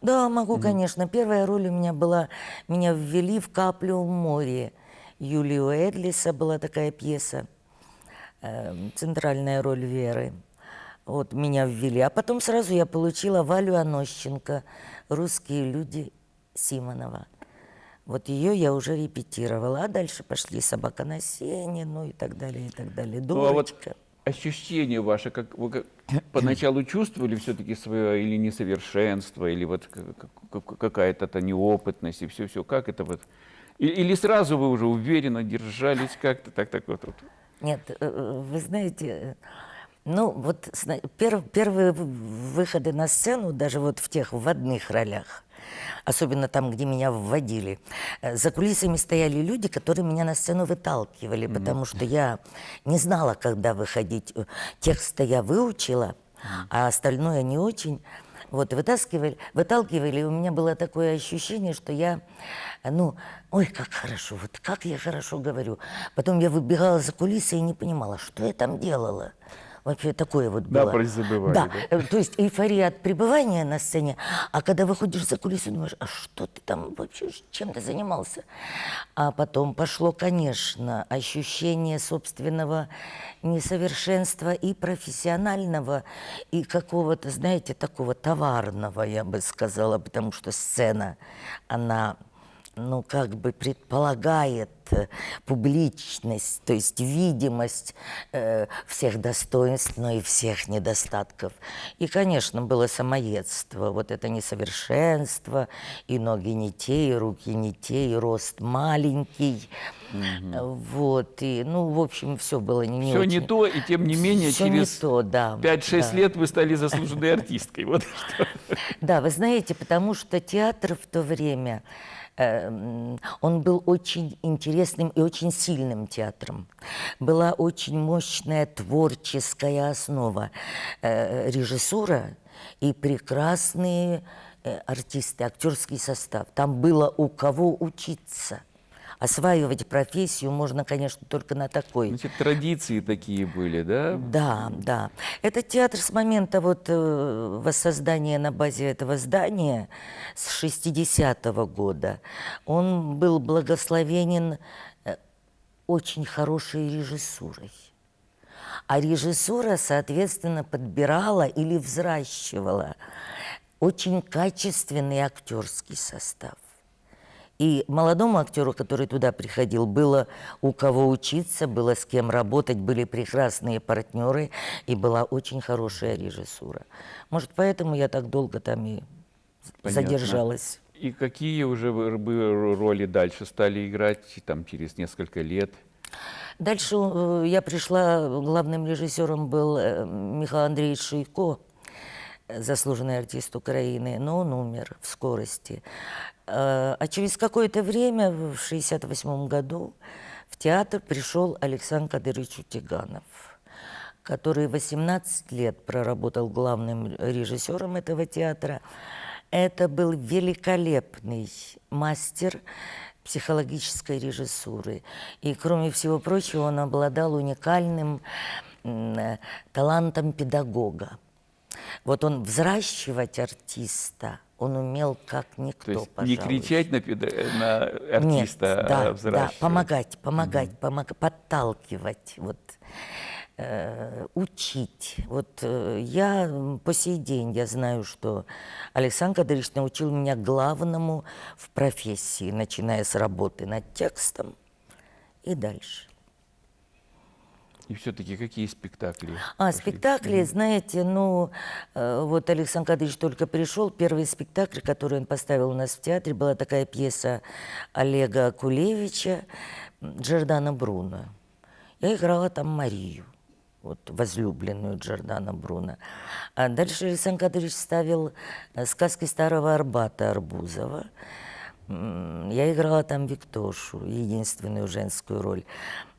Да, могу, конечно. Первая роль у меня была, меня ввели в «Каплю в море». Юлию Эдлиса была такая пьеса, э, центральная роль Веры. Вот меня ввели. А потом сразу я получила Валю Анощенко «Русские люди» Симонова. Вот ее я уже репетировала. А дальше пошли «Собака на сене», ну и так далее, и так далее. Ну, а вот «Дурочка». Ощущение ваше, как вы как- поначалу чувствовали все-таки свое или несовершенство, или вот какая-то неопытность и все-все, как это вот? Или сразу вы уже уверенно держались как-то, так, так вот, вот. Нет, э, э, вы знаете, ну вот первые выходы на сцену, даже вот в тех вводных ролях, особенно там, где меня вводили, э, за кулисами стояли люди, которые меня на сцену выталкивали, потому что я не знала, когда выходить. Э, Текст-то я выучила, а остальное не очень. Вот, вытаскивали, выталкивали, и у меня было такое ощущение, что я, ну, ой, как хорошо, вот как я хорошо говорю. Потом я выбегала за кулисы и не понимала, что я там делала. Вообще такое вот было. Напрочь забывали, Да, да? Э, то есть эйфория от пребывания на сцене, а когда выходишь за кулисы, думаешь, а что ты там вообще, чем ты занимался? А потом пошло, конечно, ощущение собственного несовершенства и профессионального, и какого-то, знаете, такого товарного, я бы сказала, потому что сцена, она ну, как бы предполагает э, публичность, то есть видимость э, всех достоинств, но и всех недостатков. И, конечно, было самоедство, вот это несовершенство, и ноги не те, и руки не те, и рост маленький. Э, Вот, и, ну, в общем, все было не, Все очень. не то, и тем не менее Всё через не то, да. 5-6 да. лет вы стали заслуженной артисткой. Вот что. Да, вы знаете, потому что театр в то время, он был очень интересным и очень сильным театром. Была очень мощная творческая основа, э, режиссура и прекрасные э, артисты, актерский состав. Там было у кого учиться. Осваивать профессию можно, конечно, только на такой Значит, традиции такие были, да? да, да. Этот театр с момента вот э, воссоздания на базе этого здания с 60-го года, он был благословенен э, очень хорошей режиссурой. А режиссура, соответственно, подбирала или взращивала очень качественный актерский состав. И молодому актеру, который туда приходил, было у кого учиться, было с кем работать, были прекрасные партнеры и была очень хорошая режиссура. Может, поэтому я так долго там и Понятно. задержалась. И какие уже вы роли дальше стали играть там через несколько лет? Дальше э, я пришла, главным режиссером был э, Михаил Андреевич Шейко, э, заслуженный артист Украины, но он умер в скорости. Э, А через какое-то время, в 68 году, в театр пришел Александр Кадырович Утиганов, который 18 лет проработал главным режиссером этого театра. Это был великолепный мастер психологической режиссуры. И, кроме всего прочего, он обладал уникальным э, талантом педагога. Вот он взращивать артиста, он умел как никто, То есть пожалуй. не кричать на, педа- на Нет, артиста, да, а да, взращивать. помогать, помогать, помог- подталкивать, вот, э, учить. Вот э, я по сей день я знаю, что Александр Кадырович научил меня главному в профессии, начиная с работы над текстом и дальше. И все-таки какие спектакли? А, пошли? спектакли, знаете, ну, э, вот Александр Кадырович только пришел, первый спектакль, который он поставил у нас в театре, была такая пьеса Олега Кулевича «Джордана Бруно». Я играла там Марию, вот возлюбленную Джордана Бруно. А дальше Александр Кадырович ставил э, сказки Старого Арбата Арбузова. Я играла там Виктошу, единственную женскую роль.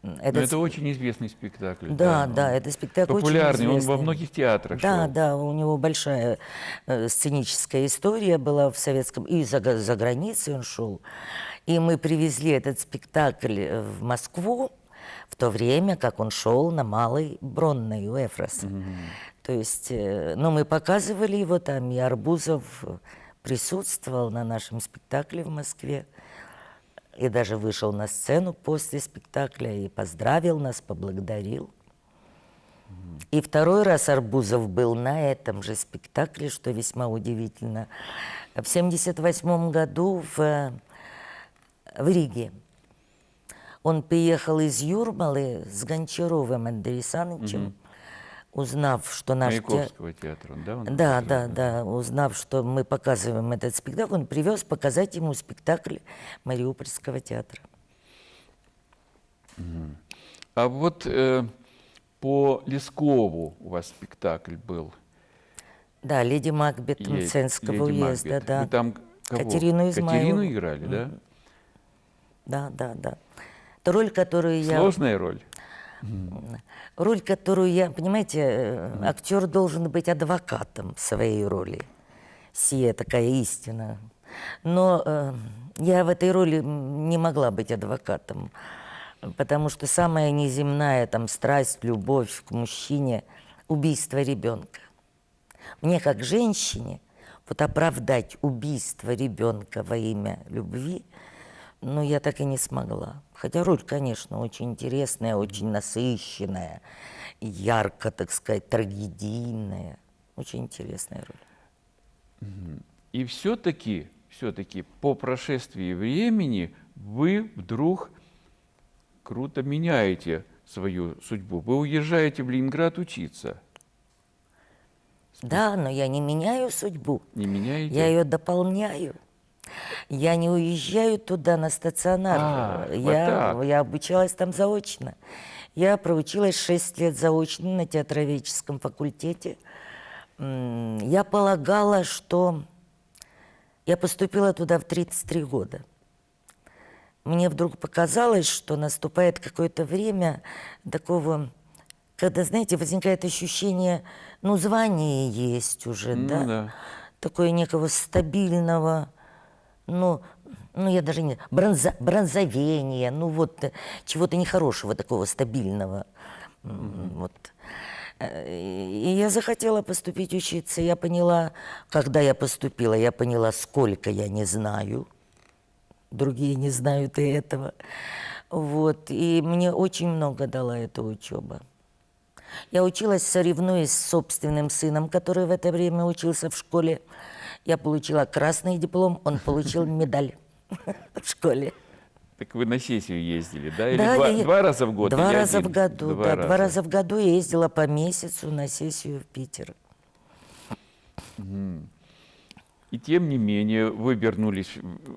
Ну, этот это очень известный спектакль. да, он да, это спектакль очень Популярный, он во многих театрах Да, шел. да, у него большая э, сценическая история была в советском, и за, за границей он шел. И мы привезли этот спектакль э, в Москву в то время, как он шел на Малой Бронной у Эфроса. То есть, э, ну, мы показывали его там, и Арбузов присутствовал на нашем спектакле в Москве и даже вышел на сцену после спектакля и поздравил нас, поблагодарил. И второй раз Арбузов был на этом же спектакле, что весьма удивительно. В 78 году в, в Риге. Он приехал из Юрмалы с Гончаровым Андреем Санычем, узнав, что наш те- Маяковского театра, он, да? он да, показывал? да, да. Узнав, что мы показываем этот спектакль, он привез показать ему спектакль Мариупольского театра. А вот э, по Лескову у вас спектакль был. Да, леди Макбет Есть, Мценского «Леди уезда, Макбет». да. Вы там кого? Катерину Измайлову. Катерину играли, да? Да, да, да. Это роль, которую я... Сложная роль. Роль, которую я... Понимаете, э, актер должен быть адвокатом своей роли. Сия такая истина. Но э, я в этой роли не могла быть адвокатом, потому что самая неземная там страсть, любовь к мужчине – убийство ребенка. Мне, как женщине, вот оправдать убийство ребенка во имя любви, ну, я так и не смогла. Хотя роль, конечно, очень интересная, очень насыщенная, ярко, так сказать, трагедийная. Очень интересная роль. И все-таки, все-таки по прошествии времени вы вдруг круто меняете свою судьбу. Вы уезжаете в Ленинград учиться. Да, но я не меняю судьбу. Не меняете? Я ее дополняю. Я не уезжаю туда на стационар. А, вот я, так. я обучалась там заочно. Я проучилась 6 лет заочно на театроведческом факультете. Я полагала, что я поступила туда в 33 года. Мне вдруг показалось, что наступает какое-то время такого, когда, знаете, возникает ощущение, ну, звание есть уже, Ну да? да. Такое некого стабильного, ну, ну я даже не... Бронза, бронзовения, ну вот, э, чего-то нехорошего такого стабильного. М, Вот. Э, И я захотела поступить учиться. Я поняла, когда я поступила, я поняла, сколько я не знаю. Другие не знают и этого. Вот. И мне очень много дала эта учеба. Я училась, соревнуясь с собственным сыном, который в это время учился в школе. Я получила красный диплом, он получил медаль в школе. Так вы на сессию ездили, да? Или Да, два, я- два раза в год? Два раза один? в году, Два да. Два раза в году я ездила по месяцу на сессию в Питер. И тем не менее, вы вернулись,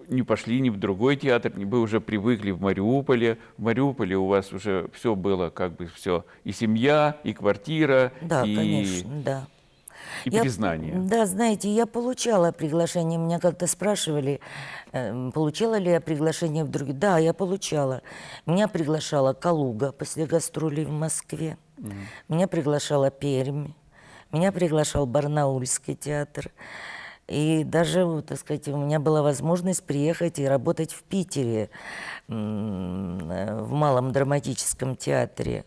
не пошли ни в другой театр, вы уже привыкли в Мариуполе. В Мариуполе у вас уже все было, как бы все, и семья, и квартира, Да, и, конечно, да. И Я- признание. Да, знаете, я получала приглашение. Меня как-то спрашивали, э, получала ли я приглашение в другие. Да, я получала. Меня приглашала Калуга после гастролей в Москве. Меня приглашала Пермь. Меня приглашал Барнаульский театр. И даже, так сказать, у меня была возможность приехать и работать в Питере, э, в Малом драматическом театре,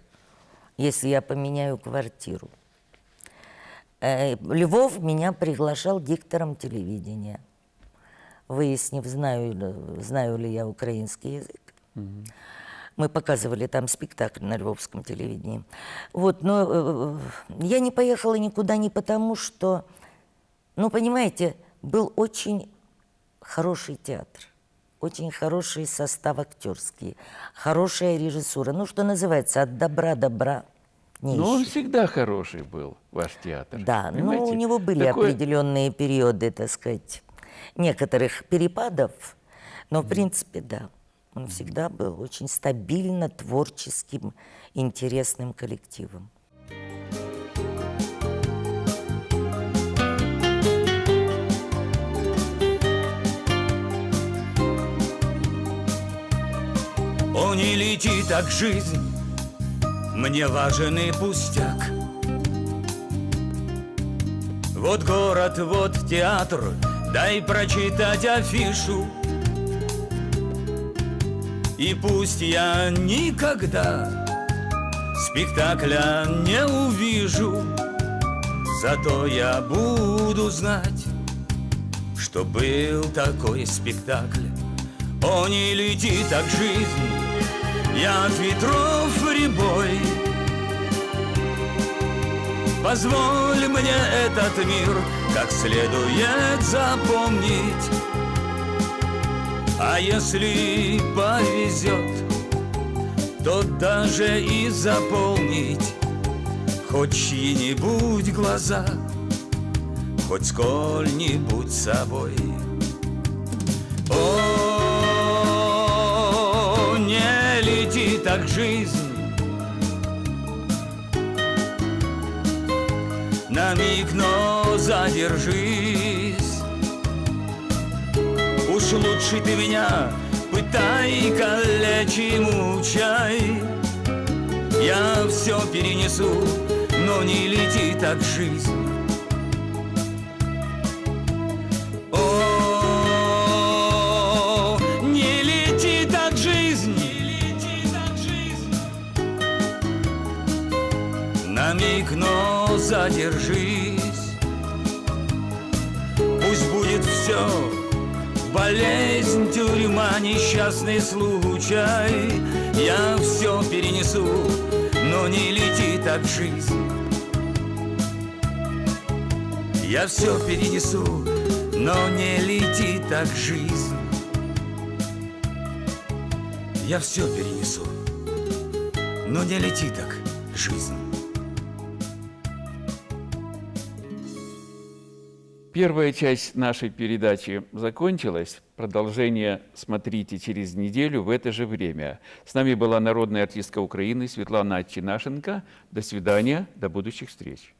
если я поменяю квартиру. Э, Львов меня приглашал диктором телевидения, выяснив, знаю, ли- знаю ли я украинский язык. Мы показывали там спектакль на львовском телевидении. Вот, но э, я не поехала никуда не потому, что, ну, понимаете, был очень хороший театр, очень хороший состав актерский, хорошая режиссура. Ну, что называется, от добра добра не Но он всегда хороший был, ваш театр. Да, но понимаете? у него были Такое- определенные периоды, так сказать, некоторых перепадов, но в принципе, да, он всегда был очень стабильно творческим, интересным коллективом. О, не лети так жизнь, мне важен и пустяк. Вот город, вот театр, дай прочитать афишу. И пусть я никогда спектакля не увижу, Зато я буду знать, что был такой спектакль. О, не лети так жизнь, я от ветров рябой. Позволь мне этот мир как следует запомнить. А если повезет, то даже и заполнить Хоть чьи-нибудь глаза, хоть сколь-нибудь собой. Так жизнь, на миг, но задержись. Уж лучше ты меня пытай, калечи, мучай. Я все перенесу, но не лети так жизнь. Миг, но задержись. Пусть будет все Болезнь, тюрьма, несчастный случай. Я все перенесу, но не лети так жизнь. Я все перенесу, но не лети так жизнь. Я все перенесу, но не лети так жизнь Первая часть нашей передачи закончилась. Продолжение смотрите через неделю в это же время. С нами была народная артистка Украины Светлана Чинашенко. До свидания, до будущих встреч.